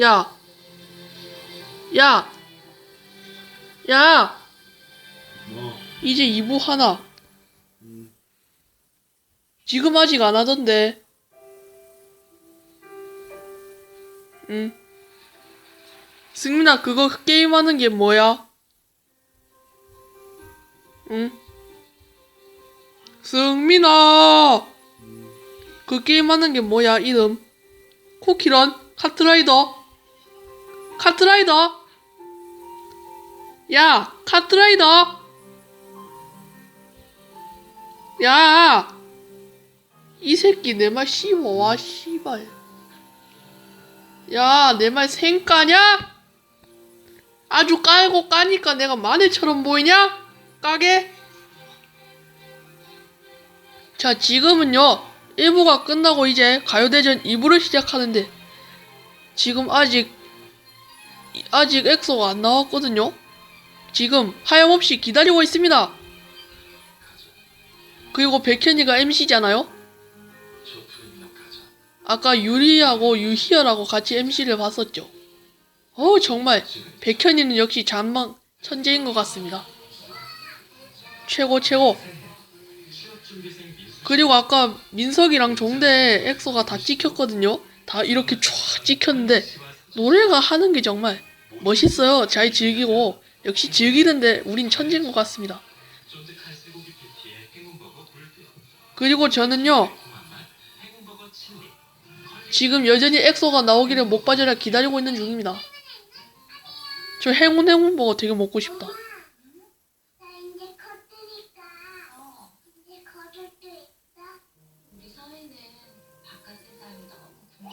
야. 야. 야. 뭐, 이제 2부 하나. 음, 지금 아직 안 하던데. 응. 승민아, 그거 게임하는 게 뭐야? 응? 승민아! 그 게임하는 게 뭐야, 이름? 쿠키런? 카트라이더? 카트라이더? 야, 카트라이더! 야! 이 새끼 내 말 씹어 와, 씨발. 야, 내 말 생까냐? 아주 깔고 까니까 내가 마늘처럼 보이냐? 까게? 자, 지금은요, 1부가 끝나고 이제 가요대전 2부를 시작하는데, 지금 아직, 아직 엑소가 안 나왔거든요? 지금 하염없이 기다리고 있습니다. 그리고 백현이가 MC잖아요? 아까 유리하고 유희열하고 같이 MC를 봤었죠. 어 정말 백현이는 역시 잔망 천재인 것 같습니다. 최고 최고. 그리고 아까 민석이랑 종대 엑소가 다 찍혔거든요. 다 이렇게 쫙 찍혔는데 노래가 하는 게 정말 멋있어요. 잘 즐기고 역시 즐기는데 우린 천재인 것 같습니다. 행운버거. 그리고 저는요 행운버거. 지금 여전히 엑소가 나오기를 목 빠져라 기다리고 있는 중입니다. 저 행운 행운 버거 되게 먹고 싶다.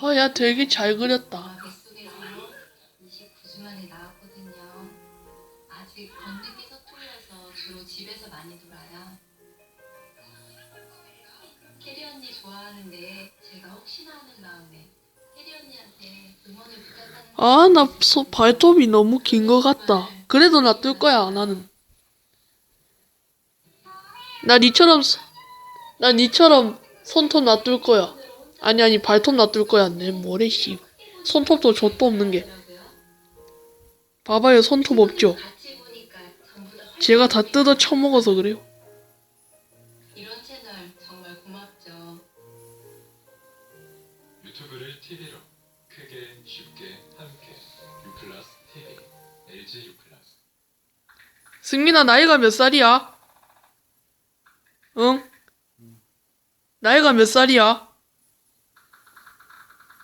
아, 야 되게 잘 그렸다. 주로 집에서 많이 놀아요. 캐리 언니 좋아하는데 제가 혹시나 하는 마음에 캐리 언니한테 응원을 부탁하는 아, 나 소, 발톱이 너무 긴 것 같다. 그래도 나 뜰 거야, 나는. 나 니처럼, 소- 나 니처럼 손톱 놔둘 거야. 아니, 아니, 발톱 놔둘 거야. 내 뭐래, 씨. 손톱도 좆도 없는 게. 봐봐요, 손톱 없죠? 제가 다 뜯어 쳐먹어서 그래요. 이런 채널 정말 고맙죠. 유튜브를 TV로 크게 쉽게 함께 유플러스 TV LG 유플러스 승민아, 나이가 몇 살이야? 응? 나이가 몇 살이야?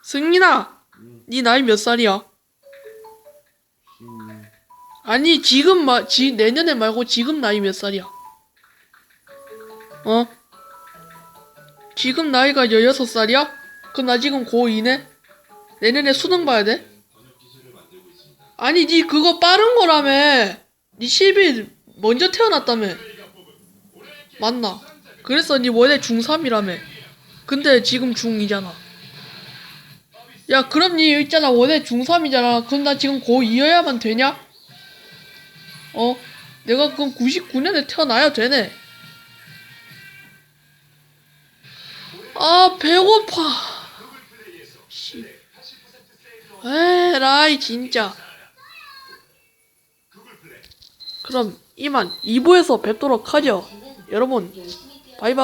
승민아, 네 나이 몇 살이야? 아니, 지금 마, 지, 내년에 말고 지금 나이 몇 살이야? 어? 지금 나이가 16살이야? 그럼 나 지금 고2네? 내년에 수능 봐야 돼? 아니 니 그거 빠른 거라며 니 10일 먼저 태어났다며 맞나 그래서 니 원래 중3이라며 근데 지금 중2잖아 야 그럼 니 있잖아 원래 중3이잖아 그럼 나 지금 고2여야만 되냐? 어? 내가 그럼 99년에 태어나야 되네. 아 배고파. 씨 에라이 진짜. 그럼 이만 2부에서 뵙도록 하죠. 여러분 바이바이